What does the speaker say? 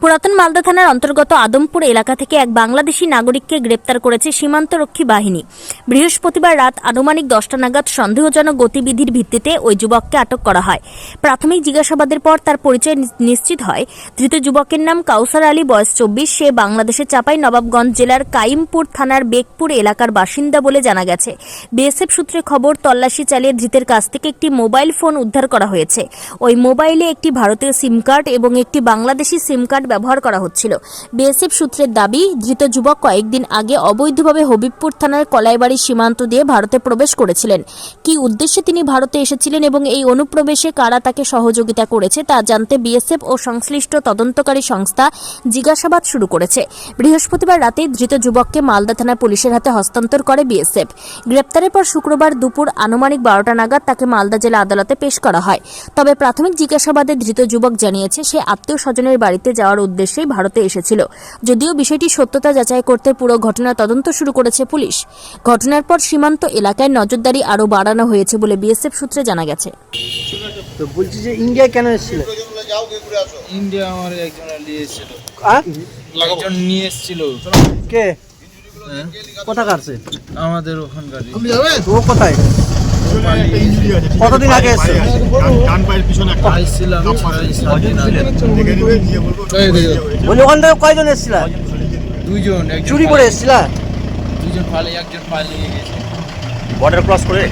পুরাতন মালদা থানার অন্তর্গত আদমপুর এলাকা থেকে এক বাংলাদেশি নাগরিককে গ্রেপ্তার করেছে সীমান্তরক্ষী বাহিনী। বৃহস্পতিবার রাত আনুমানিক দশটা নাগাদ সন্দেহজনক গতিবিধির ভিত্তিতে ওই যুবককে আটক করা হয়। প্রাথমিক জিজ্ঞাসাবাদের পর তার পরিচয় নিশ্চিত হয়। ধৃত যুবকের নাম কাউসার আলী, বয়স চব্বিশ। সে বাংলাদেশের চাপাই নবাবগঞ্জ জেলার কাইমপুর থানার বেগপুর এলাকার বাসিন্দা বলে জানা গেছে। বিএসএফ সূত্রে খবর, তল্লাশি চালিয়ে ধৃতের কাছ থেকে একটি মোবাইল ফোন উদ্ধার করা হয়েছে। ওই মোবাইলে একটি ভারতীয় সিম কার্ড এবং একটি বাংলাদেশি সিম কার্ড ব্যবহার করা হচ্ছিল। বিএসএফ সূত্রের দাবি, ধৃত যুবক কয়েকদিন আগে অবৈধভাবে হবিবপুর থানার কলাইবাড়ি সীমান্ত দিয়ে ভারতে প্রবেশ করেছিলেন। কি উদ্দেশ্যে তিনি ভারতে এসেছিলেন এবং এই অনুপ্রবেশে কারা তাকে সহযোগিতা করেছে তা জানতে বিএসএফ ও সংশ্লিষ্ট তদন্তকারী সংস্থা জিজ্ঞাসাবাদ শুরু করেছে। বৃহস্পতিবার রাতে ধৃত যুবককে মালদা থানা পুলিশের হাতে হস্তান্তর করে বিএসএফ। গ্রেপ্তারের পর শুক্রবার দুপুর আনুমানিক বারোটা নাগাদ তাকে মালদা জেলা আদালতে পেশ করা হয়। তবে প্রাথমিক জিজ্ঞাসাবাদে ধৃত যুবক জানিয়েছে, সে আত্মীয় স্বজনের বাড়িতে যাওয়ার উদ্দেশ্যেই ভারতে এসেছিল। যদিও বিষয়টি সত্যতা যাচাই করতে পুরো ঘটনার তদন্ত শুরু করেছে পুলিশ। ঘটনার পর সীমান্ত এলাকায় নজরদারি আরও বাড়ানো হয়েছে বলে বিএসএফ সূত্রে জানা গেছে। তো বলছি যে ইন্ডিয়ায় কেন এসেছিল? ইন্ডিয়া আমার একজন নিয়ে এসেছিল। হ্যাঁ একজন নিয়ে এসেছিল। কে? কোথাকার সে? আমাদের ওখানকারই। ও কোথায়? কতদিন আগে এসছে? বলি ওখান থেকে কয়জন এসছিল? দুইজন চুরি করে এসছিল? দুইজন পালিয়ে একজন পালিয়ে গেছে। বর্ডার ক্রস করে?